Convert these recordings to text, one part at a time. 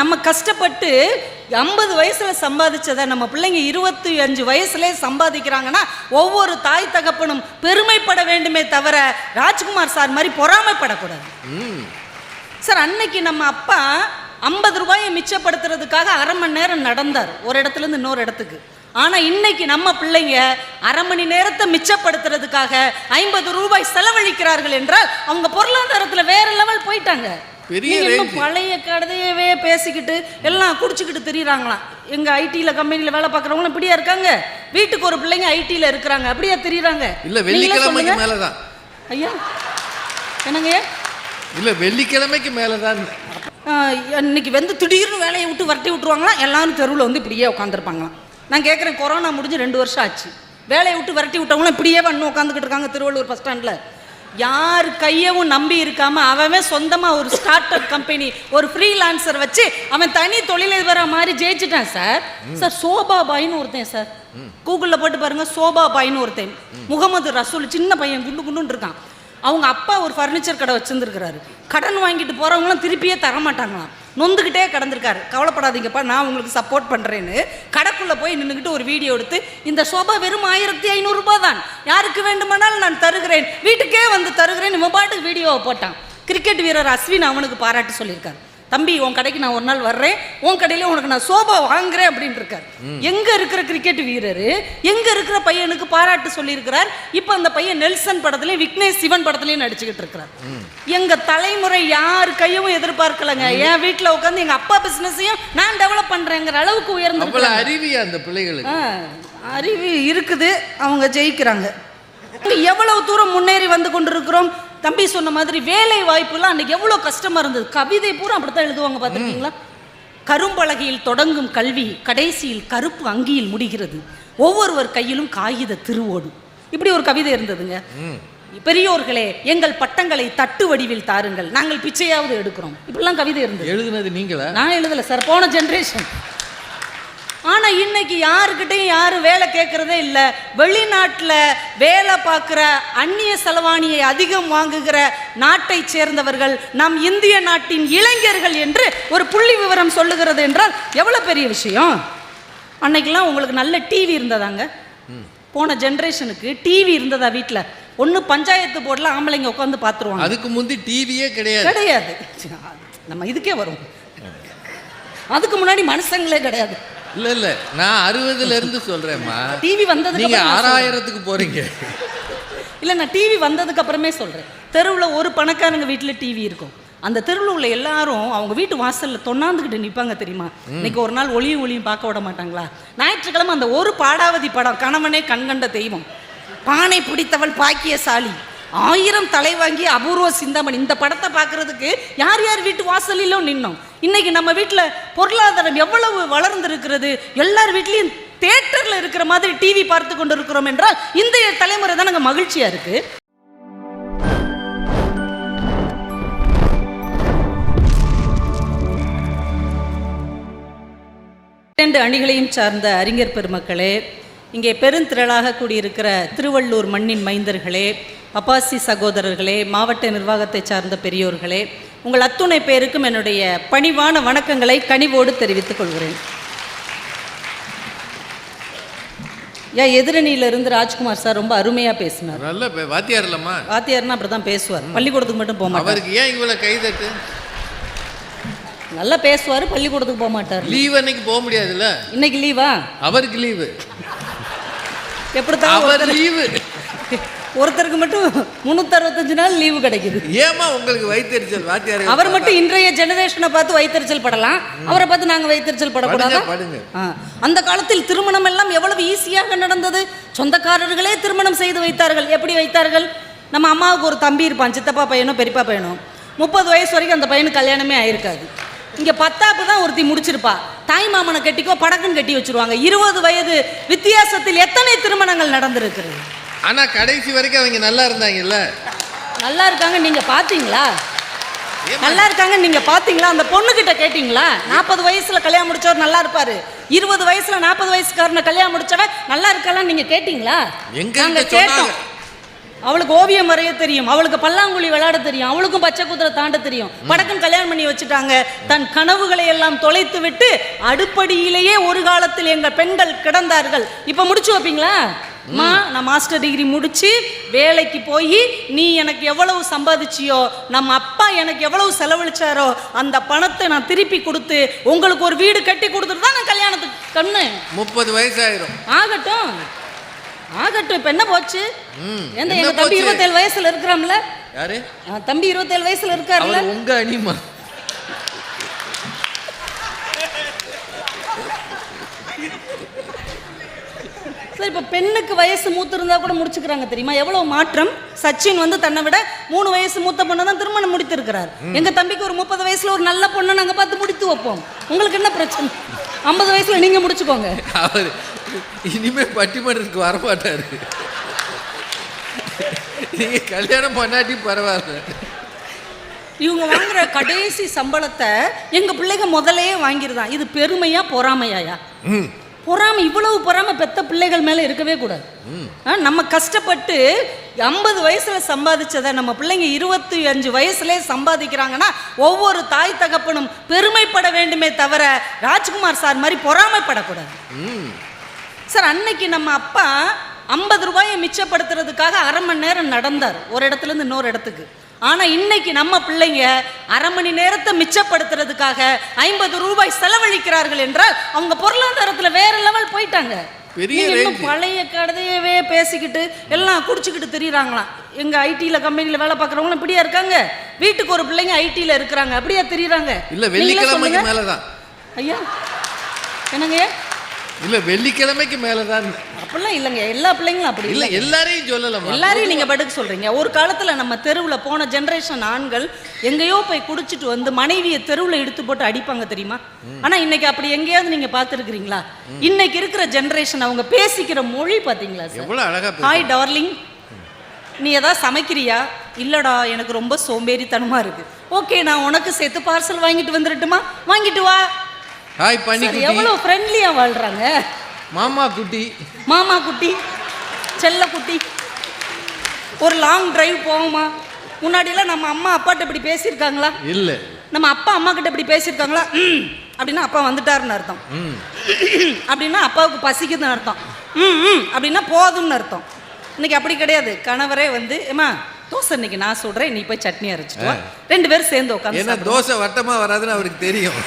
நம்ம கஷ்டப்பட்டு ஐம்பது வயசுல சம்பாதிச்சதை நம்ம பிள்ளைங்க இருபத்தி அஞ்சு வயசுலே சம்பாதிக்கிறாங்கன்னா ஒவ்வொரு தாய் தகப்பனும் பெருமைப்பட வேண்டுமே தவிர ராஜ்குமார் சார் மாதிரி பொறாமைப்படக்கூடாது. சார் அன்னைக்கு நம்ம அப்பா ஐம்பது ரூபாயை மிச்சப்படுத்துறதுக்காக அரை மணி நேரம் நடந்தார். ஒரு இடத்துல இருந்து இன்னொரு இடத்துக்கு. ஆனா இன்னைக்கு நம்ம பிள்ளைங்க அரை மணி நேரத்தை மிச்சப்படுத்துறதுக்காக ஐம்பது ரூபாய் செலவழிக்கிறார்கள் என்றால் அவங்க பொருளாதாரத்துல வேற லெவல் போயிட்டாங்க. பெரிய. பழைய கதையவே பேசிக்கிட்டு எல்லாம் குடிச்சுக்கிட்டு திரியுறாங்களாம். எங்க ஐடில கம்பெனில வேலை பார்க்குறவங்களும் இப்படியா இருக்காங்க? வீட்டுக்கு ஒரு பிள்ளைங்க ஐடில இருக்கிறாங்க. அப்படியா திரியுறாங்க? இல்ல வெள்ளிக்கிழமைக்கு. மேலதான். ஐயா என்னங்க? இல்ல வெள்ளிக்கிழமைக்கு மேலதான். இன்னைக்கு வந்து திடீர்னு வேலையை விட்டு வரட்டி விட்டுருவாங்களாம் எல்லாரும் தெருவில் வந்து இப்படியே உட்காந்துருப்பாங்களாம் நான் கேட்குறேன் கொரோனா முடிஞ்சு ரெண்டு வருஷம் ஆச்சு. வேலையை விட்டு வரட்டி விட்டவங்களும் இப்படியே வந்து உட்காந்துக்கிட்டு இருக்காங்க திருவள்ளூர் பஸ் ஸ்டாண்டில் யார் கையவும் நம்பி இருக்காம அவன் சொந்தமா ஒரு ஸ்டார்ட் அப் கம்பெனி ஒரு ஃப்ரீலான்சர் வச்சு அவன் தனி தொழிலதிபரா மாதிரி ஜெயிச்சிட்டான் சார் சார் சோபா பாய்னு ஒருத்தன் சார் கூகுளில் போட்டு பாருங்க சோபா பாய்னு ஒருத்தன். முகமது ரசூல் சின்ன பையன் குண்டு குண்டுன்னு இருக்கான். அவங்க அப்பா ஒரு ஃபர்னிச்சர் கடை வச்சிருந்துருக்கிறாரு. கடன் வாங்கிட்டு போறவங்களாம் திருப்பியே தர மாட்டாங்களாம் நொந்துக்கிட்டே கடந்திருக்காரு. கவலைப்படாதீங்கப்பா நான் உங்களுக்கு சப்போர்ட் பண்ணுறேன்னு கடைக்குள்ளே போய் நின்றுக்கிட்டு ஒரு வீடியோ எடுத்து இந்த சோபா வெறும் ஆயிரத்தி ஐநூறுரூபா தான். யாருக்கு வேண்டுமானாலும் நான் தருகிறேன். வீட்டுக்கே வந்து தருகிறேன் இவன் பாட்டுக்கு வீடியோவை போட்டான். கிரிக்கெட் வீரர் அஸ்வின் அவனுக்கு பாராட்டு சொல்லியிருக்காரு. தம்பி உன் கடைக்கு நான் ஒரு நாள் வர்றேன். உன் கடையில உனக்கு நான் சோபா வாங்குறேன் அப்படின்னு இருக்காரு எங்க இருக்கிற கிரிக்கெட் வீரர் எங்க இருக்கிற பையனுக்கு பாராட்டு சொல்லியிருக்கிறார். இப்போ அந்த பையன் நெல்சன் படத்துலயும் விக்னேஷ் சிவன் படத்துலயும் நடிச்சுக்கிட்டு இருக்கிறார். எங்க தலைமுறை யார் கையும் எதிர்பார்க்கலங்க. என் வீட்டுல உட்காந்து எங்க அப்பா பிசினஸையும் நான் டெவலப் பண்றேங்கிற அளவுக்கு உயர்ந்து அறிவியா அந்த பிள்ளைகளுக்கு? அறிவு இருக்குது. அவங்க ஜெயிக்கிறாங்க. எவ்வளவு தூரம் முன்னேறி வந்து கொண்டிருக்கிறோம்? தம்பி சொன்ன மாதிரி வேலை வாய்ப்புலாம் அன்னைக்கு எவ்வளவு கஷ்டமா இருந்தது. கவிதை பூரா அப்படித்தான் எழுதுவாங்க பார்த்துருக்கீங்களா? கரும்பலகையில் தொடங்கும் கல்வி கடைசியில் கருப்பு அங்கியில் முடிகிறது. ஒவ்வொருவர் கையிலும் காகித திருவோடு. இப்படி ஒரு கவிதை இருந்ததுங்க. பெரியோர்களே எங்கள் பட்டங்களை தட்டு வடிவில் தாருங்கள். நாங்கள் பிச்சையாவது எடுக்கிறோம். இப்படிலாம் கவிதை இருந்தது. எழுதுனது நீங்களா? நான் எழுதல சார். போன ஜென்ரேஷன் ஆனா இன்னைக்கு யாருக்கிட்டையும் யாரும் வேலை கேட்கறதே இல்ல. வெளிநாட்டுல வேலை பார்க்குற அந்நிய செலவாணியை அதிகம் வாங்குகிற நாட்டை சேர்ந்தவர்கள் நம் இந்திய நாட்டின் இளைஞர்கள் என்று ஒரு புள்ளி விவரம் சொல்லுகிறது என்றால் எவ்வளவு பெரிய விஷயம்? அன்னைக்கெல்லாம் உங்களுக்கு நல்ல டிவி இருந்ததாங்க. போன ஜென்ரேஷனுக்கு டிவி இருந்ததா வீட்ல? ஒண்ணு பஞ்சாயத்து போர்டில் ஆம்பளைங்க உட்காந்து பார்த்துருவாங்க. அதுக்கு முந்தி டிவியே கிடையாது. கிடையாது. நம்ம இதுக்கே வரும். அதுக்கு முன்னாடி மனுஷங்களே கிடையாது. இல்ல இல்ல. நான் அறுபதுல இருந்து சொல்றேம்மா. டிவி வந்ததுக்கு நீங்க. ஆறாயிரத்துக்கு போறீங்க. இல்ல நான் டிவி வந்ததுக்கு அப்புறமே சொல்றேன். தெருவுல ஒரு பணக்காரங்க வீட்டுல டிவி இருக்கும். அந்த தெருவில் உள்ள எல்லாரும் அவங்க வீட்டு வாசல்ல தொண்ணாந்துக்கிட்டு நிப்பாங்க தெரியுமா? இன்னைக்கு ஒரு நாள் ஒளியும் ஒளியும் பார்க்க விட மாட்டாங்களா? ஞாயிற்றுக்கிழமை அந்த ஒரு பாடாவதி படம் கணவனே கண்கண்ட தெய்வம். பானை பிடித்தவள் பாக்கியசாலி. ஆயிரம் தலை வாங்கி அபூர்வ சிந்தாமணி. இந்த படத்தை பார்க்கறதுக்கு யார் யார் வீட்டு வாசலிலும் நின்னோம். இன்னைக்கு நம்ம வீட்டில் பொருளாதாரம் எவ்வளவு வளர்ந்திருக்கிறது எல்லார் வீட்லேயும் தேட்டரில் இருக்கிற மாதிரி டிவி பார்த்து கொண்டு இருக்கிறோம் என்றால் இந்த தலைமுறை தான் நாங்கள் மகிழ்ச்சியா இருக்கு. இரண்டு அணிகளையும் சார்ந்த அறிஞர் பெருமக்களே இங்கே பெருந்திரளாக கூடியிருக்கிற திருவள்ளூர் மண்ணின் மைந்தர்களே அப்பாசி சகோதரர்களே மாவட்ட நிர்வாகத்தை சார்ந்த பெரியோர்களே உங்கள் அத்துணை பேருக்கும் என்னுடைய பணிவான வணக்கங்களை கனிவோடு தெரிவித்துக் கொள்கிறேன். ஏன் எதிரணியிலிருந்து ராஜ்குமார் சார் ரொம்ப அருமையாக பேசினார். நல்ல வாத்தியார் இல்லம்மா வாத்தியார்னா அப்படி தான் பேசுவார் பள்ளிக்கூடத்துக்கு மட்டும் போக மாட்டார். அவருக்கு ஏன் இவ்வளவு கைதட்டு? நல்லா பேசுவார் பள்ளிக்கூடத்துக்கு போக மாட்டார். லீவ் அன்னைக்கு போக முடியாதுல்ல? இன்னைக்கு லீவா? அவருக்கு லீவு. எப்படி தான் லீவு ஒருத்தருக்கு மட்டும் முந்நூற்றி அறுபத்தஞ்சு நாள் லீவு கிடைக்குது. ஏமா உங்களுக்கு வயிற்றுச்சல் வாத்தியார்? அவர் மட்டும் இன்றைய ஜெனரேஷனை பார்த்து வைத்தறிச்சல் படலாம். அவரை பார்த்து நாங்க வைத்தறிச்சல் படக்கூடாதா. அந்த காலத்தில் திருமணம் எல்லாம் எவ்வளவு ஈஸியாக நடந்தது? சொந்தக்காரர்களே திருமணம் செய்து வைத்தார்கள். எப்படி வைத்தார்கள்? நம்ம அம்மாவுக்கு ஒரு தம்பி இருப்பான் சித்தப்பா பையனோ பெரியப்பா பையனோ. முப்பது வயசு வரைக்கும் அந்த பையனுக்கு கல்யாணமே ஆயிருக்காது. இங்க பத்தாப்பு தான் ஒருத்தி முடிச்சிருப்பா. தாய் மாமனை கட்டிக்கோ படக்குன்னு கட்டி வச்சிருவாங்க. இருபது வயது வித்தியாசத்தில் எத்தனை திருமணங்கள் நடந்திருக்கிறது? ஆனா கடைசி வரைக்கும் அவங்க நல்லா இருந்தாங்கல்ல? நல்லா இருக்காங்க நீங்க பாத்தீங்களா? நல்லா இருக்காங்க நீங்க பாத்தீங்களா? அந்த பொண்ணு கிட்ட கேட்டீங்களா? நாற்பது வயசுல கல்யாணம் முடிச்சவர் நல்லா இருப்பாரு. இருபது வயசுல நாற்பது வயசுக்காரன கல்யாணம் முடிச்சவன் நல்லா இருக்கலாம் நீங்க கேட்டீங்களா? எங்க நாங்க. கேட்டோம். அவளுக்கு ஓவியம் வரைய தெரியும் அவளுக்கு பல்லாங்குழி விளையாட தெரியும் அவளுக்கும் பச்சை குதிரை தாண்ட தெரியும். படக்குன்னு கல்யாணம் பண்ணி வச்சுட்டாங்க. தன் கனவுகளை எல்லாம் தொலைத்து விட்டு அடுப்படியிலேயே ஒரு காலத்தில் எங்கள் பெண்கள் கிடந்தார்கள். இப்ப முடிச்சு வைப்பீங்களா? அம்மா நான் மாஸ்டர் டிகிரி முடிச்சு வேலைக்கு போய் நீ எனக்கு எவ்வளவு சம்பாதிச்சியோ நம்ம அப்பா எனக்கு எவ்வளவு செலவழிச்சாரோ அந்த பணத்தை நான் திருப்பி கொடுத்து உங்களுக்கு ஒரு வீடு கட்டி கொடுத்துட்டு தான் நான் கல்யாணத்துக்கு கண்ணு. முப்பது வயசாயிரும் ஆகட்டும். ஆகட்டும் இப்ப என்ன போச்சு? என்ன எங்க தம்பி? இருபத்தேழு வயசுல இருக்கிறாம்ல யாரு? தம்பி இருபத்தேழு வயசுல இருக்காருல்ல? உங்க அனிமா. சார் இப்ப பெண்ணுக்கு வயசு மூத்து இருந்தா கூட முடிச்சுக்கிறாங்க தெரியுமா? எவ்வளவு மாற்றம்? சச்சின் வந்து தன்னை விட மூணு வயசு மூத்த பொண்ணை தான் திருமணம் முடித்திருக்கிறார். எங்க தம்பிக்கு ஒரு முப்பது வயசுல ஒரு நல்ல பொண்ணை நாங்க பார்த்து முடித்து வைப்போம். உங்களுக்கு என்ன பிரச்சனை? ஐம்பது வயசுல நீங்க முடிச்சுக்கோங்க. இனிமே பட்டிமன்றத்துக்கு வரமாட்டாரு. நீங்க கல்யாணம் பண்ணாட்டி பரவாயில்ல. இவங்க வாங்குற கடைசி சம்பளத்தை எங்க பிள்ளைங்க முதல்லயே வாங்கிருதான். இது பெருமையா பொறாமையாயா? பொறாமை இவ்வளவு பொறாமை பெத்த பிள்ளைகள் மேல இருக்கவே கூடாது. நம்ம கஷ்டப்பட்டு ஐம்பது வயசுல சம்பாதிச்சதை நம்ம பிள்ளைங்க இருபத்தி அஞ்சு வயசுல சம்பாதிக்கிறாங்கன்னா ஒவ்வொரு தாய் தகப்பனும் பெருமைப்பட வேண்டுமே தவிர ராஜ்குமார் சார் மாதிரி பொறாமைப்படக்கூடாது. சார் அன்னைக்கு நம்ம அப்பா ஐம்பது ரூபாயை மிச்சப்படுத்துறதுக்காக அரை மணி நேரம் நடந்தார். ஒரு இடத்துல இருந்து இன்னொரு இடத்துக்கு. ஆனா இன்னைக்கு நம்ம பிள்ளைங்க அரை மணி நேரத்தை மிச்சப்படுத்துறதுக்காக ஐம்பது ரூபாய் செலவழிக்கிறார்கள் என்றால் அவங்க பொருளாதாரத்துல வேற லெவல் போயிட்டாங்க. இன்னும். பழைய கதையவே பேசிக்கிட்டு எல்லாம் குடிச்சுக்கிட்டு திரியுறாங்களாம். எங்க ஐடில கம்பெனில வேலை பார்க்குறவங்களும் இப்படியா இருக்காங்க? வீட்டுக்கு ஒரு பிள்ளைங்க ஐடில இருக்கிறாங்க. அப்படியா திரியுறாங்க? இல்ல வெள்ளிக்கிழமைக்கு. மேலதான். ஐயா என்னங்க? இல்ல வெள்ளிக்கிழமைக்கு மேலதான். அப்படிலாம் இல்லைங்க. எல்லா பிள்ளைங்களும் அப்படி இல்ல எல்லாரையும் சொல்லலாமா? எல்லாரையும் நீங்க படுக்க சொல்றீங்க. ஒரு காலத்துல நம்ம தெருவுல போன ஜெனரேஷன் ஆண்கள் எங்கேயோ போய் குடிச்சிட்டு வந்து மனைவியை தெருவுல இழுத்து போட்டு அடிப்பாங்க தெரியுமா? ஆனா இன்னைக்கு அப்படி எங்கேயாவது நீங்க பார்த்துருக்கிறீங்களா? இன்னைக்கு இருக்கிற ஜெனரேஷன் அவங்க பேசிக்கிற மொழி பாத்தீங்களா எவ்வளவு அழகா. ஹாய் டார்லிங் நீ ஏதாவது சமைக்கிறியா? இல்லடா எனக்கு ரொம்ப சோம்பேறித்தனமா இருக்கு. ஓகே நான் உனக்கு சேர்த்து பார்சல் வாங்கிட்டு வந்துடட்டுமா வாங்கிட்டு வா. ஹாய் பண்ணி சார், குட்டி எவ்வளவு ஃப்ரெண்ட்லியா வாழ்றாங்க? மாமா குட்டி. மாமா குட்டி செல்ல குட்டி. ஒரு லாங் டிரைவ் போவோமா? முன்னாடியெல்லாம் நம்ம அம்மா அப்பாட்ட இப்படி பேசியிருக்காங்களா? இல்ல. நம்ம அப்பா அம்மா கிட்ட இப்படி பேசியிருக்காங்களா? அப்படின்னா அப்பா வந்துட்டாருன்னு அர்த்தம். அப்படின்னா அப்பாவுக்கு பசிக்குதுன்னு அர்த்தம். ம் அப்படின்னா போதும்னு அர்த்தம். இன்னைக்கு அப்படி கிடையாது. கணவரே வந்து ஏமா தோசை இன்னைக்கு நான் சொல்றேன் நீ போய் சட்னி அரைச்சிட்டு ரெண்டு பேரும் சேர்ந்து உட்காந்து தோசை வட்டமா வராதுன்னு அவருக்கு தெரியும்.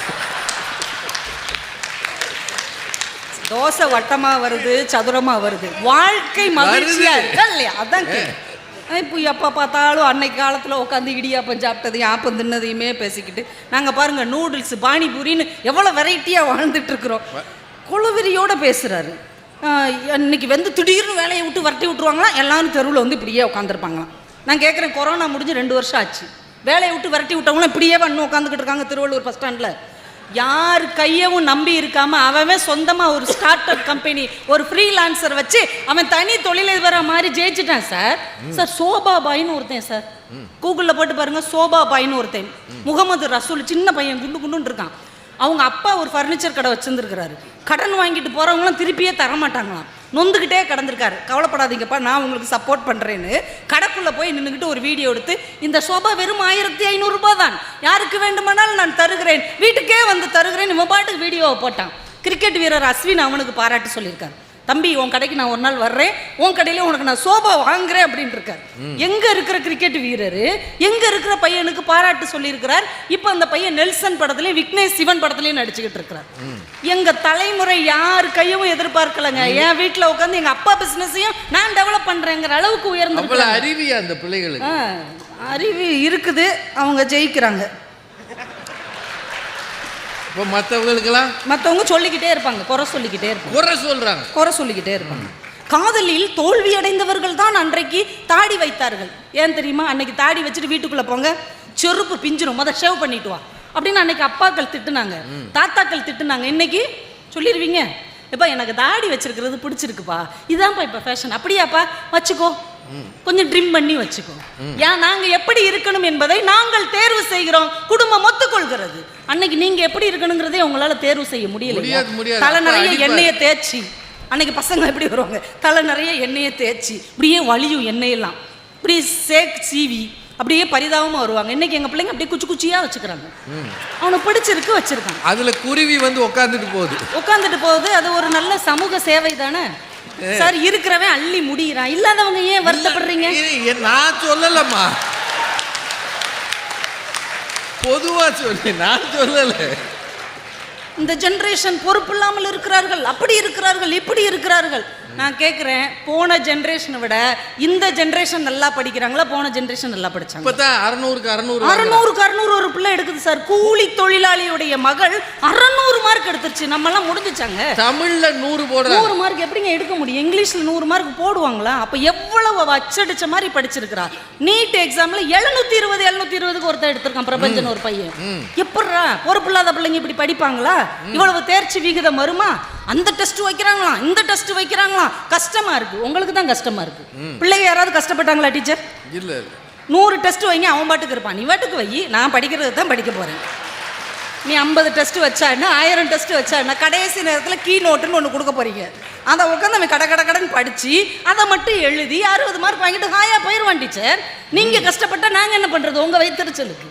தோசை வட்டமா வருது சதுரமா வருது. வாழ்க்கை மகிழ்ச்சியா. இருக்கா இல்லையா? அதான் இப்போ எப்போ பார்த்தாலும் அன்னைக்கு காலத்தில் உட்காந்து இடியாப்பம் சாப்பிட்டதையும் ஆப்பம் தின்னதையுமே பேசிக்கிட்டு நாங்கள் பாருங்க நூடுல்ஸ் பானிபூரின்னு எவ்வளோ வெரைட்டியாக வாழ்ந்துட்டு இருக்கிறோம். குழுவிரியோட பேசுறாரு. ஆஹ் இன்னைக்கு வந்து திடீர்னு வேலையை விட்டு வரட்டி விட்டுருவாங்களா? எல்லாரும் தெருவில் வந்து இப்படியே உட்காந்துருப்பாங்களாம் நான் கேட்குறேன் கொரோனா முடிஞ்சு ரெண்டு வருஷம் ஆச்சு. வேலையை விட்டு விரட்டி விட்டவங்களும் இப்படியே பண்ணு உட்காந்துக்கிட்டு இருக்காங்க திருவள்ளூர் பஸ் ஸ்டாண்டில். யார் கையவும் நம்பி இருக்காம அவன் சொந்தமா ஒரு ஸ்டார்ட் அப் கம்பெனி ஒரு ஃப்ரீலான்சர் வச்சு அவன் தனி தொழிலதிபரா மாதிரி ஜெயிச்சிட்டான் சார் சார் சோபா பாய்னு ஒருத்தன் சார் கூகுள்ல போட்டு பாருங்க சோபா பாய்னு ஒருத்தன். முகமது ரசூல் சின்ன பையன் குண்டு குண்டுன்னு இருக்கான். அவங்க அப்பா ஒரு ஃபர்னிச்சர் கடை வச்சிருந்துருக்கிறாரு. கடன் வாங்கிட்டு போறவங்களாம் திருப்பியே தர மாட்டாங்களாம் நொந்துக்கிட்டே கடந்திருக்காரு. கவலைப்படாதீங்கப்பா நான் உங்களுக்கு சப்போர்ட் பண்ணுறேன்னு கடைக்குள்ளே போய் நின்றுக்கிட்டு ஒரு வீடியோ எடுத்து இந்த சோபா வெறும் ஆயிரத்தி ஐநூறுரூபா தான். யாருக்கு வேண்டுமானாலும் நான் தருகிறேன். வீட்டுக்கே வந்து தருகிறேன். இவன் பாட்டுக்கு வீடியோவை போட்டான். கிரிக்கெட் வீரர் அஸ்வின் அவனுக்கு பாராட்டு சொல்லியிருக்காரு. தம்பி உன் கடைக்கு நான் ஒரு நாள் வர்றேன். உன் கடையில உனக்கு நான் சோபா வாங்குறேன் அப்படின்னு இருக்காரு எங்க இருக்கிற கிரிக்கெட் வீரர் எங்க இருக்கிற பையனுக்கு பாராட்டு சொல்லியிருக்கிறார். இப்போ அந்த பையன் நெல்சன் படத்துலயும் விக்னேஷ் சிவன் படத்துலயும் நடிச்சுக்கிட்டு இருக்கிறார். எங்க தலைமுறை யார் கையும் எதிர்பார்க்கலங்க. என் வீட்டுல உட்காந்து எங்க அப்பா பிசினஸையும் நான் டெவலப் பண்றேங்கிற அளவுக்கு உயர்ந்து அறிவியா அந்த பிள்ளைகளுக்கு? அறிவு இருக்குது. அவங்க ஜெயிக்கிறாங்க. இப்போ மற்றவங்களுக்கெல்லாம் மற்றவங்க சொல்லிக்கிட்டே இருப்பாங்க குறை சொல்லிக்கிட்டே இருப்பாங்க. குறை சொல்றாங்க. குறை சொல்லிக்கிட்டே இருப்பாங்க. காதலில் தோல்வி அடைந்தவர்கள் தான் அன்றைக்கு தாடி வைத்தார்கள். ஏன் தெரியுமா? அன்னைக்கு தாடி வச்சுட்டு வீட்டுக்குள்ள போங்க செருப்பு பிஞ்சிரும் முத ஷேவ் பண்ணிட்டு வா. அப்படின்னு அன்னைக்கு அப்பாக்கள் திட்டுனாங்க. தாத்தாக்கள் திட்டுனாங்க. இன்னைக்கு சொல்லிடுவீங்க எப்பா எனக்கு தாடி வச்சிருக்கிறது பிடிச்சிருக்குப்பா. இதான்ப்பா இப்போ ஃபேஷன் அப்படியாப்பா? வச்சுக்கோ. கொஞ்சம் ட்ரிம் பண்ணி வச்சுக்கோ. ஏன் நாங்க எப்படி இருக்கணும் என்பதை நாங்கள் தேர்வு செய்கிறோம். குடும்பம் ஒத்துக்கொள்கிறது. அன்னைக்கு நீங்க எப்படி இருக்கணுங்கிறதே உங்களால தேர்வு செய்ய முடியல. தலை நிறைய. எண்ணெயை தேய்ச்சி. அன்னைக்கு பசங்க எப்படி வருவாங்க? தலை நிறைய எண்ணெயை தேய்ச்சி. இப்படியே வலியும் எண்ணெயெல்லாம். இப்படி சேக் சீவி அப்படியே பரிதாபமாக வருவாங்க. இன்னைக்கு எங்கள் பிள்ளைங்க அப்படியே குச்சி குச்சியாக வச்சுக்கிறாங்க. அவனுக்கு பிடிச்சிருக்கு வச்சிருக்கான் அதுல குருவி வந்து உட்காந்துட்டு போகுது. உட்காந்துட்டு போகுது. அது ஒரு நல்ல சமூக சேவை தானே? சார் இருக்கிறவன் அள்ளி முடிகிறான் இல்லாதவங்க ஏன் வருத்தப்படுறீங்க? நான் சொல்லலம்மா. பொதுவா சொல்லி நான் சொல்லல. இந்த ஜெனரேஷன் பொறுப்பு இல்லாமல் இருக்கிறார்கள் அப்படி இருக்கிறார்கள் இப்படி இருக்கிறார்கள். நான் கேட்குறேன் போன ஜெனரேஷனை விட இந்த ஜெனரேஷன் நல்லா படிக்கிறாங்களா போன ஜெனரேஷன் நல்லா படிச்சாங்க இப்பதான் அறுநூறுக்கு அறுநூறு அறநூறுக்கு அறநூறு ஒரு பிள்ளை எடுக்குது சார். கூலி தொழிலாளியுடைய மகள் அறநூறு மார்க் எடுத்துருச்சு. நம்மலாம் முடிஞ்சுச்சாங்க? தமிழ்ல நூறு போடுறாங்க. நூறு மார்க் எப்படிங்க எடுக்க முடியும்? இங்கிலீஷ்ல நூறு மார்க் போடுவாங்களா? அப்ப எவ்வளவு அச்சடிச்ச மாதிரி படிச்சிருக்கிறா? நீட் எக்ஸாம்ல எழுநூத்தி இருபது எழுநூத்தி இருபதுக்கு ஒருத்தன் எடுத்திருக்கான் பிரபஞ்சன் ஒரு பையன். எப்பட்றா? பொறுப்பில்லாத பிள்ளைங்க இப்படி படிப்பாங்களா? இவ்வளவு தேர்ச்சி விகிதம் வருமா? அந்த டெஸ்ட் வைக்கிறாங்களாம். இந்த டெஸ்ட் வைக்கிறாங்களாம். கஷ்டமா இருக்கு. உங்களுக்கு தான் கஷ்டமா இருக்கு. பிள்ளைங்க யாராவது கஷ்டப்பட்டாங்களா டீச்சர்? இல்ல இல்ல. நூறு டெஸ்ட் வைங்க அவன் பாட்டுக்கு இருப்பான். நீ பாட்டுக்கு வை. நான் படிக்கிறது தான் படிக்க போறேன். நீ ஐம்பது டெஸ்ட் வச்சான்னா ஆயிரம் டெஸ்ட் வச்சான்னா கடைசி நேரத்தில் கீ நோட்டுன்னு ஒன்று கொடுக்க போறீங்க. அதை உட்காந்து அவன் கட கட கடன்னு படித்து அதை மட்டும் எழுதி அறுபது மார்க் வாங்கிட்டு ஹாயா போயிடுவான் டீச்சர். நீங்கள் கஷ்டப்பட்டா நாங்கள் என்ன பண்ணுறது உங்கள் வைத்தறிச்சலுக்கு.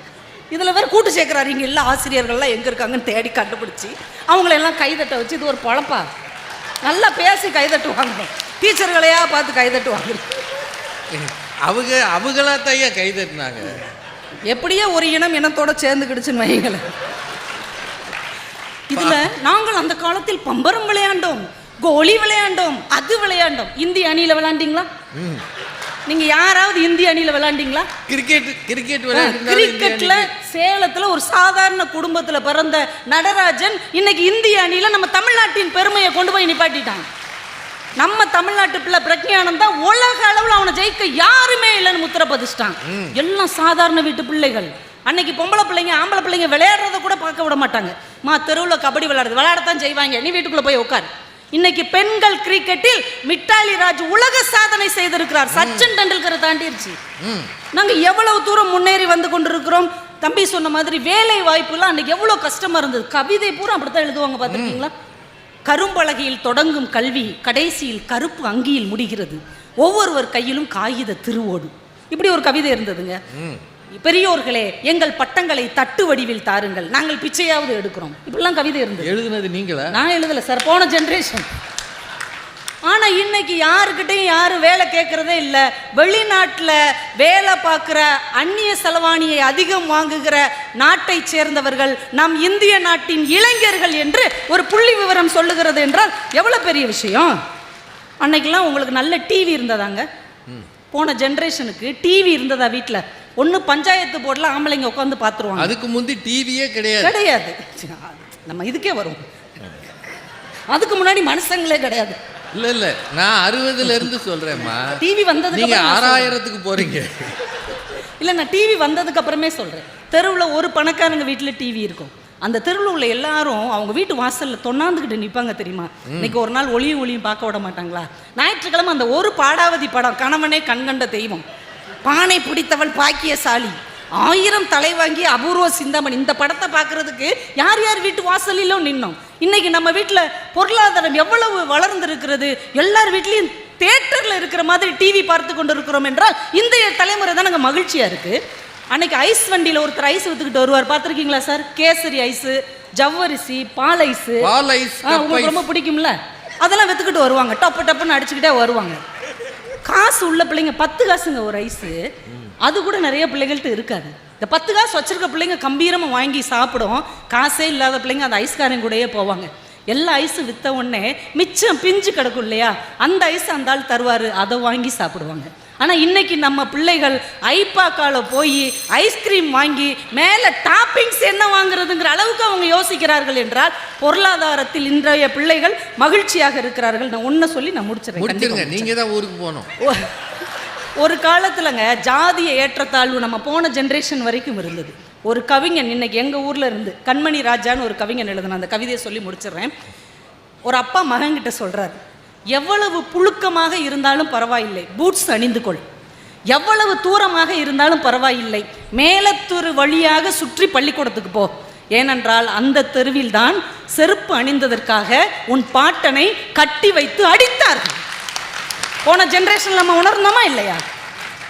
இதில் வேறு கூட்டு சேர்க்குறாரு. இங்கே எல்லா ஆசிரியர்கள்லாம் எங்கே இருக்காங்கன்னு தேடி கண்டுபிடிச்சி அவங்களெல்லாம் கைதட்ட வச்சு இது ஒரு பழப்பா? நல்லா பேசி கைதட்டுவாங்க டீச்சர்களையா பார்த்து கைதட்டுவாங்க அவங்க அவங்களா தையா கை தட்டினாங்க எப்படியோ ஒரு இனம் இனத்தோட சேர்ந்துக்கிடுச்சுன்னு வைங்களேன் இதுல நாங்கள் அந்த காலத்தில் பம்பரம் விளையாண்டோம் கோலி விளையாண்டோம் அது விளையாண்டோம். இந்திய அணியில விளையாண்டீங்களா? நீங்க யாராவது இந்திய அணியில விளையாண்டீங்களா? கிரிக்கெட் கிரிக்கெட் கிரிக்கெட்ல சேலத்துல ஒரு சாதாரண குடும்பத்துல பிறந்த நடராஜன் இன்னைக்கு இந்திய அணியில நம்ம தமிழ்நாட்டின் பெருமையை கொண்டு போய் நிப்பாட்டிட்டான். நம்ம தமிழ்நாட்டு பிள்ளை பிரக்ஞானந்தா உலக அளவுல அவனை ஜெயிக்க யாருமே இல்லைன்னு முத்திர பதிச்சிட்டான் எல்லாம் சாதாரண வீட்டு பிள்ளைகள். அன்னைக்கு பொம்பளை பிள்ளைங்க ஆம்பளை பிள்ளைங்க விளையாடுறத கூட பார்க்க விட மாட்டாங்க. மா தெருவில் கபடி விளையாடுறது. விளையாடத்தான் செய்வாங்க. நீ வீட்டுக்குள்ள போய் உட்கார். இன்னைக்கு பெண்கள் கிரிக்கெட்டில் மிட்டாலி ராஜ் உலக சாதனை செய்திருக்கிறார். சச்சின் டெண்டுல்கரை தாண்டிருச்சு. நாங்க எவ்வளவு தூரம் முன்னேறி வந்து கொண்டிருக்கிறோம்? தம்பி சொன்ன மாதிரி வேலை வாய்ப்புலாம் அன்னைக்கு எவ்வளவு கஷ்டமா இருந்தது. கவிதை பூரா அப்படித்தான் எழுதுவாங்க பார்த்துருக்கீங்களா? கரும்பலகையில் தொடங்கும் கல்வி கடைசியில் கருப்பு அங்கியில் முடிகிறது. ஒவ்வொருவர் கையிலும் காகித திருவோடு. இப்படி ஒரு கவிதை இருந்ததுங்க. பெரியோர்களே எங்கள் பட்டங்களை தட்டு வடிவில் தாருங்கள். நாங்கள் பிச்சையாவது எடுக்கிறோம். இப்படிலாம் கவிதை இருந்தது. எழுதுனது நீங்களா? நான் எழுதல சார் போன ஜெனரேஷன் ஆனா இன்னைக்கு யாருக்கிட்டையும் யாரும் வேலை கேட்கறதே இல்லை. வெளிநாட்டுல வேலை பார்க்குற அந்நிய செலவாணியை அதிகம் வாங்குகிற நாட்டை சேர்ந்தவர்கள் நம் இந்திய நாட்டின் இளைஞர்கள் என்று ஒரு புள்ளி விவரம் சொல்லுகிறது என்றால் எவ்வளவு பெரிய விஷயம்? அன்னைக்கெல்லாம் உங்களுக்கு நல்ல டிவி இருந்ததாங்க. போன ஜெனரேஷனுக்கு டிவி இருந்ததா வீட்டில் ஒன்று பஞ்சாயத்து போர்டில் ஆம்பளைங்க உட்காந்து பார்த்துருவாங்க அதுக்கு முந்தி டிவியே கிடையாது. கிடையாது. நம்ம இதுக்கே வரும் அதுக்கு முன்னாடி மனுஷங்களே கிடையாது. இல்ல இல்ல. நான் அறுபதுல இருந்து சொல்றேம்மா. டிவி வந்ததுக்கு நீங்க. ஆறாயிரத்துக்கு போறீங்க. இல்ல நான் டிவி வந்ததுக்கு அப்புறமே சொல்றேன். தெருவில் ஒரு பணக்காரங்க வீட்டில் டிவி இருக்கும். அந்த தெருவில் உள்ள எல்லாரும் அவங்க வீட்டு வாசல்ல தொண்ணாந்துக்கிட்டு நிற்பாங்க தெரியுமா? இன்னைக்கு ஒரு நாள் ஒளியும் ஒளியும் பார்க்க விட மாட்டாங்களா? ஞாயிற்றுக்கிழமை அந்த ஒரு பாடாவதி படம் கணவனே கண்கண்ட தெய்வம். பானை பிடித்தவள் பாக்கியசாலி. ஆயிரம் தலை வாங்கி அபூர்வ சிந்தாமணி இந்த படத்தை பார்க்கறதுக்கு யார் யார் வீட்டு வாசலிலும் நின்னோம். இன்னைக்கு நம்ம வீட்டில் பொருளாதாரம் எவ்வளவு வளர்ந்திருக்கிறது எல்லார் வீட்லேயும் தேட்டரில் இருக்கிற மாதிரி டிவி பார்த்து கொண்டு இருக்கிறோம் என்றால் இந்த தலைமுறை தான் நாங்கள் மகிழ்ச்சியாக இருக்குது அன்னைக்கு ஐஸ் வண்டியில் ஒருத்தர் ஐஸ் வித்துக்கிட்டு வருவார். பார்த்துருக்கீங்களா சார்? கேசரி ஐஸு ஜவ்வரிசி பால் ஐஸு. உங்களுக்கு ரொம்ப பிடிக்கும்ல? அதெல்லாம் வித்துக்கிட்டு வருவாங்க. டப்பு டப்புன்னு அடிச்சுக்கிட்டே வருவாங்க. காசு உள்ள பிள்ளைங்க பத்து காசுங்க ஒரு ஐஸு அது கூட நிறைய பிள்ளைகள்கிட்ட இருக்காது. இந்த பத்து காசு வச்சிருக்க பிள்ளைங்க கம்பீரமாக வாங்கி சாப்பிடும். காசே இல்லாத பிள்ளைங்க அந்த ஐஸ்காரன் கூடயே போவாங்க. எல்லா ஐஸும் விற்ற உடனே மிச்சம் பிஞ்சு கிடக்கும் இல்லையா? அந்த ஐஸ் அந்த ஆள் தருவார் அதை வாங்கி சாப்பிடுவாங்க. ஆனால் இன்னைக்கு நம்ம பிள்ளைகள் ஐப்பாக்கால போய் ஐஸ்கிரீம் வாங்கி மேலே டாப்பிங்ஸ் என்ன வாங்குறதுங்கிற அளவுக்கு அவங்க யோசிக்கிறார்கள் என்றால் பொருளாதாரத்தில் இன்றைய பிள்ளைகள் மகிழ்ச்சியாக இருக்கிறார்கள். நான் ஒன்றை சொல்லி நான் முடிச்சிடுறேன். முடிச்சிருங்க கண்டிப்பா நீங்க தான் ஊருக்கு ஒ- ஒரு காலத்துலங்க ஜாதிய ஏற்றத்தாழ்வு நம்ம போன ஜென்ரேஷன் வரைக்கும் இருந்தது. ஒரு கவிஞன் இன்னைக்கு எங்கள் ஊரில் இருந்து கண்மணி ராஜான்னு ஒரு கவிஞன் எழுதின அந்த கவிதையை சொல்லி முடிச்சிடுறேன். ஒரு அப்பா மகன்கிட்ட சொல்றார். எவ்வளவு புழுக்கமாக இருந்தாலும் பரவாயில்லை. பூட்ஸ் அணிந்து கொள் எவ்வளவு தூரமாக இருந்தாலும் பரவாயில்லை. மேலத்தூர் வழியாக சுற்றி பள்ளிக்கூடத்துக்கு போ. ஏனென்றால் அந்த தெருவில் தான் செருப்பு அணிந்ததற்காக உன் பாட்டனை கட்டி வைத்து அடித்தார்கள். போன ஜென்ரேஷன் நம்ம உணர்ந்தோமா இல்லையா?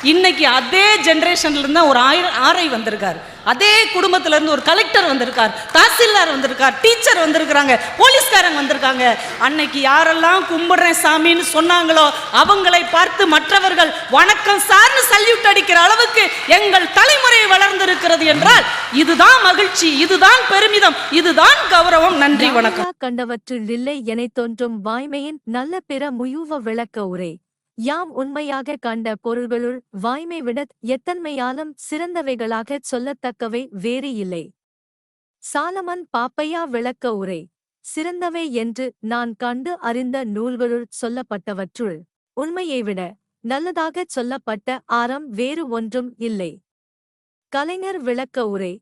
இன்னைக்கு அதே ஜென்ரேஷன்ல இருந்து தான் ஒரு ஆயிரம் ஆரை வந்திருக்காரு. அதே குடும்பத்துல இருந்து ஒரு கலெக்டர் வந்திருக்கார் தாசில்தார் வந்திருக்கார் டீச்சர் வந்திருக்கிறாங்க போலீஸ்காரங்க வந்திருக்காங்க. அன்னைக்கு யாரெல்லாம் கும்பிடுறேன் சாமின்னு சொன்னாங்களோ அவங்களை பார்த்து மற்றவர்கள் வணக்கம் சார்னு சல்யூட் அடிக்கிற அளவுக்கு எங்கள் தலைமுறை வளர்ந்திருக்கிறது என்றால் இதுதான் மகிழ்ச்சி இதுதான் பெருமிதம் இதுதான் கௌரவம். நன்றி வணக்கம். கண்டவற்றில் இல்லை என தோன்றும் வாய்மையின் நல்ல பிற முயுவ விளக்க உரை. யாம் உண்மையாக கண்ட பொருள்களுள் வாய்மை விட எத்தன்மையாலும் சிறந்தவைகளாகச் சொல்லத்தக்கவை வேறு இல்லை. சாலமன் பாப்பையா விளக்க உரை சிறந்தவை என்று நான் கண்டு அறிந்த நூல்களுள் சொல்லப்பட்டவற்றுள் உண்மையை விட நல்லதாகச் சொல்லப்பட்ட ஆரம் வேறு ஒன்றும் இல்லை. கலைஞர் விளக்க உரை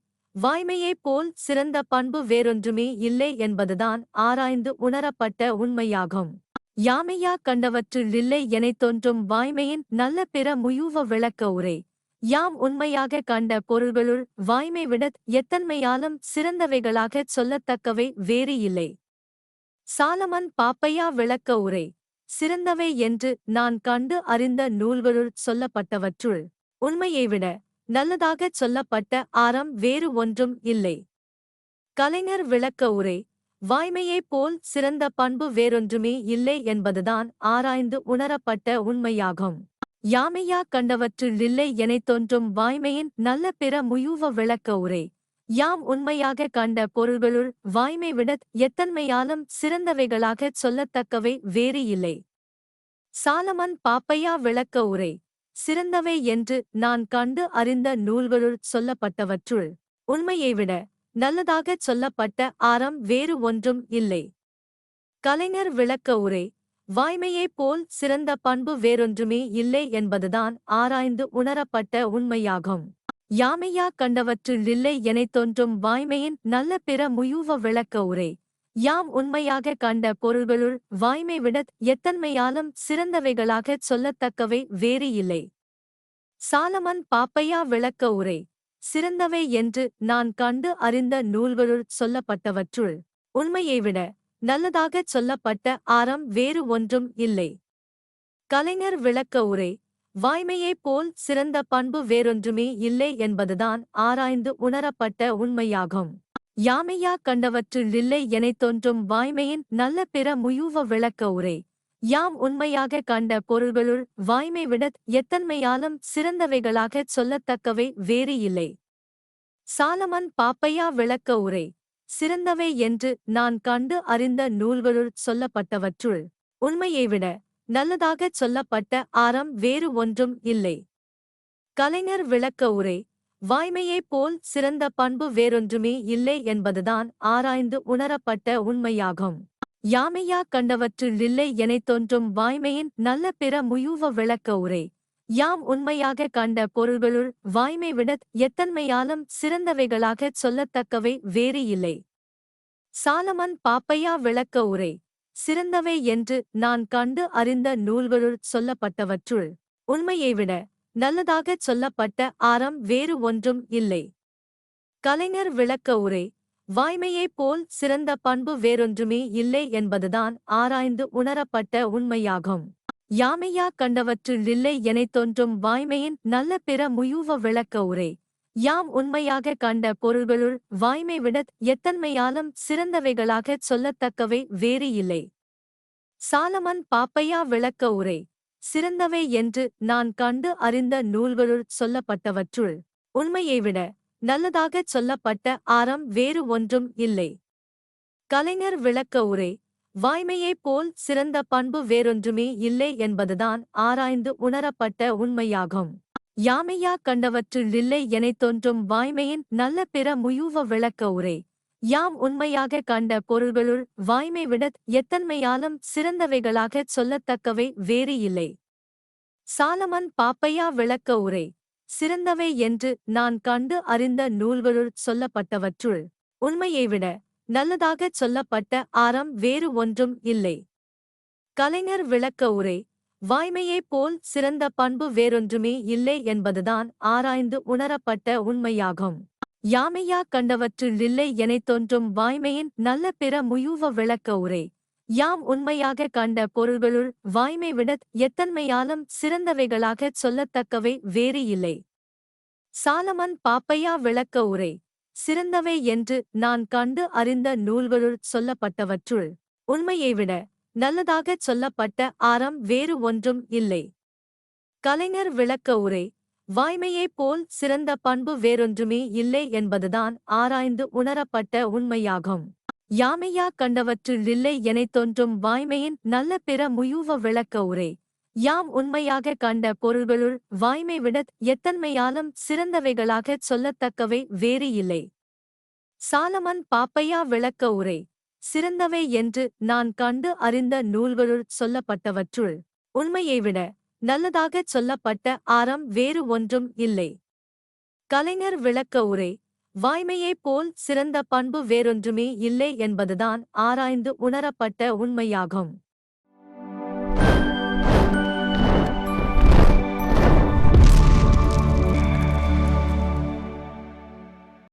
வாய்மையைப் போல் சிறந்த பண்பு வேறொன்றுமே இல்லை என்பதுதான் ஆராய்ந்து உணரப்பட்ட உண்மையாகும். யாமையா கண்டவற்றில் இல்லை எனத் தோன்றும் வாய்மையின் நல்ல பிற முயூவ விளக்க உரை. யாம் உண்மையாக கண்ட பொருள்களுள் வாய்மை விட எத்தன்மையாலும் சிறந்தவைகளாகச் சொல்லத்தக்கவை வேறு இல்லை. சாலமன் பாப்பையா விளக்க உரை. சிறந்தவை என்று நான் கண்டு அறிந்த நூல்களுள் சொல்லப்பட்டவற்றுள் உண்மையை விட நல்லதாகச் சொல்லப்பட்ட ஆரம் வேறு ஒன்றும் இல்லை. கலைஞர் விளக்க உரை. வாய்மையைப் போல் சிறந்த பண்பு வேறொன்றுமே இல்லை என்பதுதான் ஆராய்ந்து உணரப்பட்ட உண்மையாகும். யாமையா கண்டவற்றில் இல்லை எனத் தோன்றும் வாய்மையின் நல்ல பிற முயூவ விளக்க உரை. யாம் உண்மையாக கண்ட பொருள்களுள் வாய்மை விட எத்தன்மையாலும் சிறந்தவைகளாகச் சொல்லத்தக்கவை வேறு இல்லை. சாலமன் பாப்பையா விளக்க உரை. சிறந்தவை என்று நான் கண்டு அறிந்த நூல்களுள் சொல்லப்பட்டவற்றுள் உண்மையை விட நல்லதாகச் சொல்லப்பட்ட ஆரம் வேறு ஒன்றும் இல்லை. கலைஞர் விளக்க உரை வாய்மையைப் போல் சிறந்த பண்பு வேறொன்றுமே இல்லை என்பதுதான் ஆராய்ந்து உணரப்பட்ட உண்மையாகும். யாமையா கண்டவற்றில் இல்லை எனத் தோன்றும் வாய்மையின் நல்ல பிற முயூவ விளக்க உரை. யாம் உண்மையாக கண்ட பொருள்களுள் வாய்மை விட எத்தன்மையாலும் சிறந்தவைகளாகச் சொல்லத்தக்கவை வேறு இல்லை. சாலமன் பாப்பையா விளக்க உரை சிறந்தவை என்று நான் கண்டு அறிந்த நூல்களுள் சொல்லப்பட்டவற்றுள் உண்மையை விட நல்லதாகச் சொல்லப்பட்ட ஆரம் வேறு ஒன்றும் இல்லை. கலைஞர் விளக்க உரை வாய்மையைப் போல் சிறந்த பண்பு வேறொன்றுமே இல்லை என்பதுதான் ஆராய்ந்து உணரப்பட்ட உண்மையாகும். யாமையா கண்டவற்றில் இல்லை எனத் தோன்றும் வாய்மையின் நல்ல பிற முயூவ விளக்க உரை. யாம் உண்மையாக கண்ட பொருள்களுள் வாய்மை விட எத்தன்மையாலும் சிறந்தவைகளாகச் சொல்லத்தக்கவை வேறு இல்லை. சாலமன் பாப்பையா விளக்க உரை சிறந்தவை என்று நான் கண்டு அறிந்த நூல்களுள் சொல்லப்பட்டவற்றுள் உண்மையை விட நல்லதாகச் சொல்லப்பட்ட ஆரம் வேறு ஒன்றும் இல்லை. கலைஞர் விளக்க உரை வாய்மையைப் போல் சிறந்த பண்பு வேறொன்றுமே இல்லை என்பதுதான் ஆராய்ந்து உணரப்பட்ட உண்மையாகும். யாமையா கண்டவற்றில் இல்லை எனத் தோன்றும் வாய்மையின் நல்ல பிற முயூவ விளக்க உரை. யாம் உண்மையாக கண்ட பொருள்களுள் வாய்மை விட எத்தன்மையாலும் சிறந்தவைகளாகச் சொல்லத்தக்கவை வேறு இல்லை. சாலமன் பாப்பையா விளக்க உரை. சிறந்தவை என்று நான் கண்டு அறிந்த நூல்களுள் சொல்லப்பட்டவற்றுள் உண்மையை விட நல்லதாகச் சொல்லப்பட்ட ஆரம் வேறு ஒன்றும் இல்லை. கலைஞர் விளக்க உரை. வாய்மையைப் போல் சிறந்த பண்பு வேறொன்றுமே இல்லை என்பதுதான் ஆராய்ந்து உணரப்பட்ட உண்மையாகும். யாமையா கண்டவற்றில் இல்லை எனத் தோன்றும் வாய்மையின் நல்ல பிற முயூவ விளக்க உரை. யாம் உண்மையாக கண்ட பொருள்களுள் வாய்மை விட எத்தன்மையாலும் சிறந்தவைகளாகச் சொல்லத்தக்கவை வேறு இல்லை. சாலமன் பாப்பையா விளக்க உரை. சிறந்தவை என்று நான் கண்டு அறிந்த நூல்களுள் சொல்லப்பட்டவற்றுள் உண்மையை விட நல்லதாகச் சொல்லப்பட்ட ஆரம் வேறு ஒன்றும் இல்லை. கலைஞர் விளக்க உரை வாய்மையைப் போல் சிறந்த பண்பு வேறொன்றுமே இல்லை என்பதுதான் ஆராய்ந்து உணரப்பட்ட உண்மையாகும். யாமையா கண்டவற்றில் இல்லை எனத் தோன்றும் வாய்மையின் நல்ல பிற முயூவ விளக்க உரை. யாம் உண்மையாக கண்ட பொருள்களுள் வாய்மை விட எத்தன்மையாலும் சிறந்தவைகளாகச் சொல்லத்தக்கவை வேறு இல்லை. சாலமன் பாப்பையா விளக்க உரை சிறந்தவை என்று நான் கண்டு அறிந்த நூல்களுள் சொல்லப்பட்டவற்றுள் உண்மையை விட நல்லதாகச் சொல்லப்பட்ட ஆரம் வேறு ஒன்றும் இல்லை. கலைஞர் விளக்க உரை வாய்மையைப் போல் சிறந்த பண்பு வேறொன்றுமே இல்லை என்பதுதான் ஆராய்ந்து உணரப்பட்ட உண்மையாகும். யாமையா கண்டவற்றில் இல்லை எனத் தோன்றும் வாய்மையின் நல்ல பிற முயூவ விளக்க உரை. யாம் உண்மையாக கண்ட பொருள்களுள் வாய்மை விட எத்தன்மையாலும் சிறந்தவைகளாகச் சொல்லத்தக்கவை வேறு இல்லை. சாலமன் பாப்பையா விளக்க உரை சிறந்தவை என்று நான் கண்டு அறிந்த நூல்களுள் சொல்லப்பட்டவற்றுள் உண்மையை விட நல்லதாகச் சொல்லப்பட்ட ஆரம் வேறு ஒன்றும் இல்லை. கலைஞர் விளக்க உரை வாய்மையைப் போல் சிறந்த பண்பு வேறொன்றுமே இல்லை என்பதுதான் ஆராய்ந்து உணரப்பட்ட உண்மையாகும். யாமையா கண்டவற்றிலில்லை எனத் தோன்றும் வாய்மையின் நல்ல பிற முயூவ விளக்க உரை. யாம் உண்மையாக கண்ட பொருள்களுள் வாய்மை விட எத்தன்மையாலும் சிறந்தவைகளாகச் சொல்லத்தக்கவை வேறு இல்லை. சாலமன் பாப்பையா விளக்க உரை. சிறந்தவை என்று நான் கண்டு அறிந்த நூல்களுள் சொல்லப்பட்டவற்றுள் உண்மையை விட நல்லதாகச் சொல்லப்பட்ட ஆரம் வேறு ஒன்றும் இல்லை. கலைஞர் விளக்க உரை. வாய்மையைப் போல் சிறந்த பண்பு வேறொன்றுமே இல்லை என்பதுதான் ஆராய்ந்து உணரப்பட்ட உண்மையாகும்.